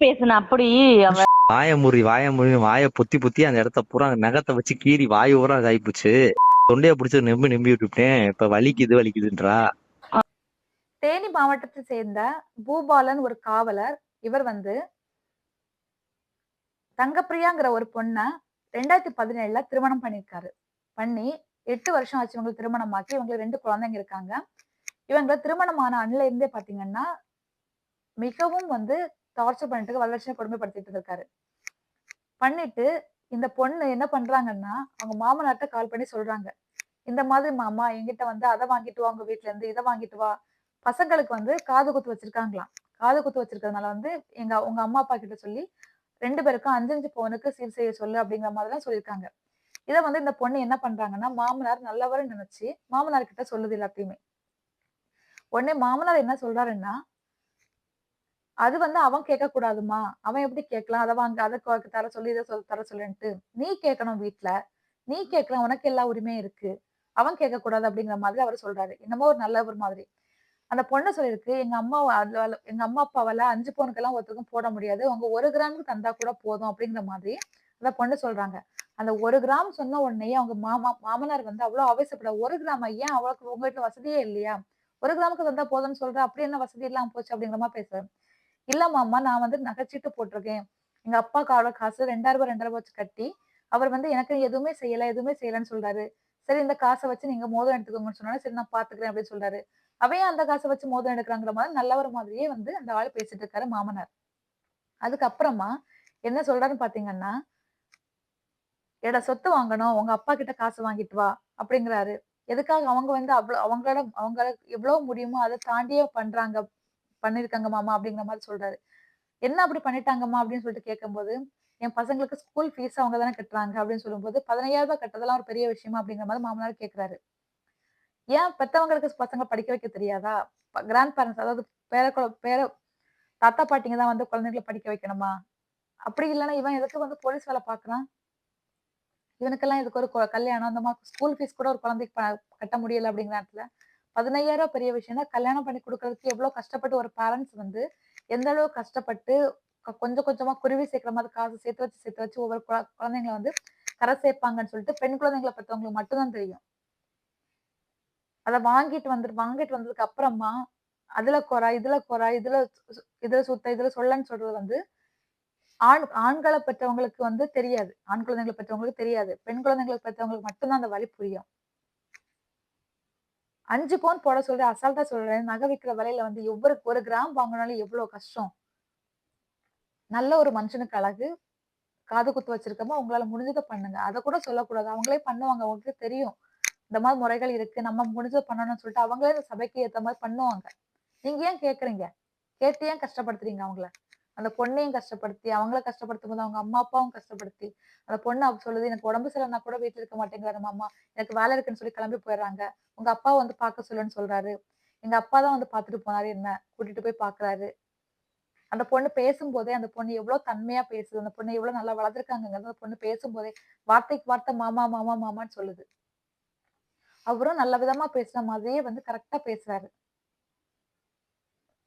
பேசுன அப்படி அவ வாய முறி வாய பொத்தி பொத்தி அந்த இடத்த பூரா நகத்தை வச்சு கீறி வாய் பூரா இதாயிப்போச்சு. தொண்டைய பிடிச்சி நெம்பி நம்பி விட்டுட்டேன் இப்ப வலிக்குது வலிக்குதுன்றா. தேனி மாவட்டத்தை சேர்ந்த பூபாலன் ஒரு காவலர். இவர் வந்து தங்கப்பிரியாங்கிற ஒரு பொண்ணை ரெண்டாயிரத்தி பதினேழுல திருமணம் பண்ணியிருக்காரு. பண்ணி எட்டு வருஷம் ஆச்சு இவங்களுக்கு திருமணமாக்கி இவங்களுக்கு ரெண்டு குழந்தைங்க இருக்காங்க. இவங்க திருமணமான அண்ணில இருந்தே பாத்தீங்கன்னா மிகவும் வந்து டார்ச்சர் பண்ணிட்டு வரலட்சுமி கொடுமைப்படுத்திட்டு இருக்காரு. பண்ணிட்டு இந்த பொண்ணு என்ன பண்றாங்கன்னா அவங்க மாமனார்ட்ட கால் பண்ணி சொல்றாங்க. இந்த மாதிரி மாமா எங்கிட்ட வந்து அதை வாங்கிட்டு வா உங்க வீட்ல இருந்து இதை வாங்கிட்டு வா. பசங்களுக்கு வந்து காது குத்து வச்சிருக்காங்களாம். காது குத்து வச்சிருக்கிறதுனால வந்து எங்க உங்க அம்மா அப்பா கிட்ட சொல்லி ரெண்டு பேருக்கும் அஞ்சு அஞ்சு பவுனுக்கு சீர் செய்ய சொல்லு அப்படிங்கிற மாதிரிலாம் சொல்லியிருக்காங்க. இதை வந்து இந்த பொண்ணு என்ன பண்றாங்கன்னா மாமனார் நல்லவர்னு நினைச்சு மாமனார் கிட்ட சொல்லுது எல்லாத்தையுமே. உடனே மாமனார் என்ன சொல்றாருன்னா அது வந்து அவன் கேட்க கூடாதுமா அவன் எப்படி கேட்கலாம்? அதை வாங்க அதை தர சொல்லி இதை சொல் தர சொல்லுன்ட்டு நீ கேட்கணும் வீட்ல. நீ கேட்கலாம் உனக்கு எல்லா உரிமையும் இருக்கு. அவன் கேட்க கூடாது அப்படிங்கிற மாதிரி அவர் சொல்றாரு. என்னமோ ஒரு நல்ல ஒரு மாதிரி. அந்த பொண்ணு சொல்லியிருக்கு எங்க அம்மா அதுல- எங்க அம்மா அப்பாவால அஞ்சு பவுனுக்கெல்லாம் ஒருத்தருக்கும் போட முடியாது. அவங்க ஒரு கிராமுக்கு தந்தா கூட போதும் அப்படிங்கிற மாதிரி அந்த பொண்ணு சொல்றாங்க. அந்த ஒரு கிராம் சொன்ன உடனே அவங்க மாமா மாமனார் வந்து அவ்வளவு ஆவேசப்பட ஒரு கிராம் ஏன் அவளுக்கு உங்க வீட்டுல வசதியே இல்லையா? ஒரு கிராமுக்கு தந்தா போதும்னு சொல்ற அப்படி என்ன வசதி இல்லாம போச்சு அப்படிங்கிற மாதிரி பேசுறேன் இல்ல மாமா நான் வந்து நகைச்சீட்டு போட்டிருக்கேன். எங்க அப்பா கால காசு ரெண்டாயிரம் ரூபாய் ரெண்டாயிரம் ரூபாய் வச்சு கட்டி அவர் வந்து எனக்கு எதுவுமே செய்யல எதுவுமே செய்யலன்னு சொல்றாரு. சரி இந்த காசை வச்சு நீங்க மோதிரம் எடுத்துக்கோங்கன்னு சொன்னாலும் சரி நான் பாத்துக்கிறேன் அப்படின்னு சொல்றாரு. அவையே அந்த காசை வச்சு மோதிரம் எடுக்கிறாங்கிற மாதிரி நல்லவர் மாதிரியே வந்து அந்த ஆள் பேசிட்டு இருக்காரு மாமனார். அதுக்கப்புறமா என்ன சொல்றாருன்னு பாத்தீங்கன்னா எட சொத்து வாங்கணும். உங்க அப்பா கிட்ட காசு வாங்கிட்டு வா அப்படிங்கிறாரு. எதுக்காக அவங்க வந்து அவ்வளோ அவங்களோட அவங்கள எவ்வளவு முடியுமோ அதை தாண்டியே பண்றாங்க. பண்ணிருக்காங்க மாமா அப்படிங்கிற மாதிரி சொல்றாரு. என்ன அப்படி பண்ணிட்டாங்கம்மா அப்படின்னு சொல்லிட்டு கேட்கும்போது என் பசங்களுக்கு ஸ்கூல் ஃபீஸ் அவங்க தானே கட்டுறாங்க அப்படின்னு சொல்லும்போது பதினையாயிரம் ரூபாய் கட்டுறதெல்லாம் ஒரு பெரிய விஷயமா அப்படிங்கிற மாதிரி மாமனார் கேட்கிறாரு. ஏன் பெத்தவங்களுக்கு பசங்க படிக்க வைக்க தெரியாதா? கிராண்ட் பேரண்ட்ஸ் அதாவது பேர பேர தாத்தா பாட்டிங்க தான் வந்து குழந்தைகளை படிக்க வைக்கணுமா? அப்படி இல்லைன்னா இவன் எதுக்கு வந்து போலீஸ் வேலை பாக்குறான் இவனுக்கெல்லாம் இதுக்கு ஒரு கல்யாணம்? அந்த மாதிரி ஸ்கூல் ஃபீஸ் கூட ஒரு குழந்தைக்கு கட்ட முடியல அப்படிங்கிற நேரத்துல பதினையாயிரம் ரூபாய் பெரிய விஷயம் கல்யாணம் பண்ணி கொடுக்கறதுக்கு எவ்வளவு கஷ்டப்பட்டு ஒரு பேரண்ட்ஸ் வந்து எந்த அளவு கஷ்டப்பட்டு கொஞ்சம் கொஞ்சமா குருவி சேர்க்கிற மாதிரி காசு சேர்த்து வச்சு சேர்த்து வச்சு ஒவ்வொரு குழந்தைங்களை வந்து கரை சேர்ப்பாங்கன்னு சொல்லிட்டு பெண் குழந்தைங்களை பத்தவங்களுக்கு மட்டும்தான் தெரியும். அதை வாங்கிட்டு வந்து வாங்கிட்டு வந்ததுக்கு அப்புறமா அதுல குறை இதுல குறை இதுல இதுல சுத்த இதுல சொல்லன்னு சொல்றது வந்து ஆண் ஆண்களை பெற்றவங்களுக்கு வந்து தெரியாது. ஆண் குழந்தைங்களை பெற்றவங்களுக்கு தெரியாது. பெண் குழந்தைங்களை பெற்றவங்களுக்கு மட்டும்தான் அந்த வழி புரியும். அஞ்சு பவுன் போட சொல்றேன் அசால்ட்டா சொல்றேன் நகை விற்கிற விலையில வந்து எவ்வளவு ஒரு கிராம் வாங்கினாலும் எவ்வளவு கஷ்டம்? நல்ல ஒரு மனுஷனுக்கு அழகு காது குத்து வச்சிருக்கமோ உங்களால முடிஞ்சதை பண்ணுங்க. அதை கூட சொல்லக்கூடாது. அவங்களே பண்ணுவாங்க அவங்களுக்கு தெரியும். இந்த மாதிரி முறைகள் இருக்கு நம்ம முடிஞ்சதை பண்ணணும்னு சொல்லிட்டு அவங்களே இந்த சபைக்கு ஏத்த மாதிரி பண்ணுவாங்க. நீங்க ஏன் கேக்குறீங்க? கேட்டு ஏன் கஷ்டப்படுத்துறீங்க அவங்கள? அந்த பொண்ணையும் கஷ்டப்படுத்தி அவங்கள கஷ்டப்படுத்தும் போது அவங்க அம்மா அப்பாவும் கஷ்டப்படுத்தி அந்த பொண்ணு அப்ப சொல்லுது எனக்கு உடம்பு சரியில்லைனா கூட வீட்டுல இருக்க மாட்டேங்கிறாரு மாமா. எனக்கு வேலை இருக்குன்னு சொல்லி கிளம்பி போயிடுறாங்க. உங்க அப்பா வந்து பார்க்க சொல்லுன்னு சொல்றாரு. எங்க அப்பா தான் வந்து பார்த்துட்டு போனாரு என்ன? கூட்டிட்டு போய் பாக்குறாரு அந்த பொண்ணு பேசும்போதே அந்த பொண்ணு எவ்வளவு தன்மையா பேசுது. அந்த பொண்ணு எவ்வளவு நல்லா வளர்த்துருக்காங்க அந்த பொண்ணு பேசும்போதே வார்த்தைக்கு வார்த்தை மாமா மாமா மாமான்னு சொல்லுது. அவரும் நல்ல விதமா பேசுற மாதிரியே வந்து கரெக்டா பேசுறாரு.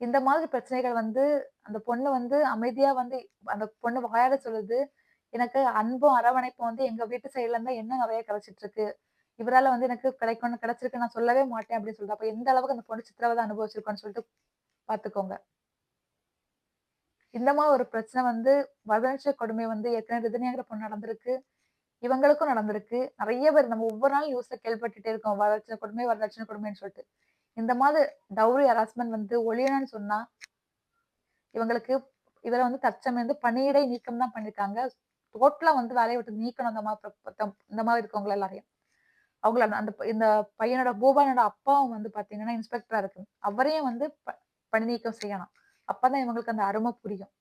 இந்த மாதிரி பிரச்சனைகள் வந்து அந்த பொண்ணு வந்து அமைதியா வந்து அந்த பொண்ணு வாயாட சொல்லுது எனக்கு அன்பும் அரவணைப்பும் வந்து எங்க வீட்டு சைட்ல இருந்தா என்ன நிறைய கிடைச்சிட்டு இருக்கு இவரால வந்து எனக்கு கிடைக்கும்னு கிடைச்சிருக்கு நான் சொல்லவே மாட்டேன் அப்படின்னு சொல்லிட்டு அப்ப எந்த அளவுக்கு அந்த பொண்ணு சித்திரவதை அனுபவிச்சிருக்கோன்னு சொல்லிட்டு பாத்துக்கோங்க. இந்த மாதிரி ஒரு பிரச்சனை வந்து வரதட்சணை கொடுமை வந்து ஏற்கனவே ரிதனியாகிற பொண்ணு நடந்திருக்கு. இவங்களுக்கும் நடந்திருக்கு. நிறைய பேர் நம்ம ஒவ்வொரு நாள் நியூஸ்ல கேள்விப்பட்டுட்டே இருக்கோம் வரதட்சணை கொடுமை வரதட்சணை கொடுமைன்னு சொல்லிட்டு. இந்த மாதிரி டவுரி ஹராஸ்மெண்ட் வந்து ஒழியணும்னு சொன்னா இவங்களுக்கு இவரை வந்து தற்சமயம் பணியிடை நீக்கம் தான் பண்ணிருக்காங்க. டோட்டலா வந்து வேலையை விட்டு நீக்கணும் அந்த மாதிரி இந்த மாதிரி இருக்கவங்க எல்லாரையும். அவங்கள அந்த இந்த பையனோட பூபானோட அப்பாவும் வந்து பாத்தீங்கன்னா இன்ஸ்பெக்டரா இருக்கு அவரையும் வந்து ப- பணி நீக்கம் செய்யணும். அப்பதான் இவங்களுக்கு அந்த அருமை புரியும்.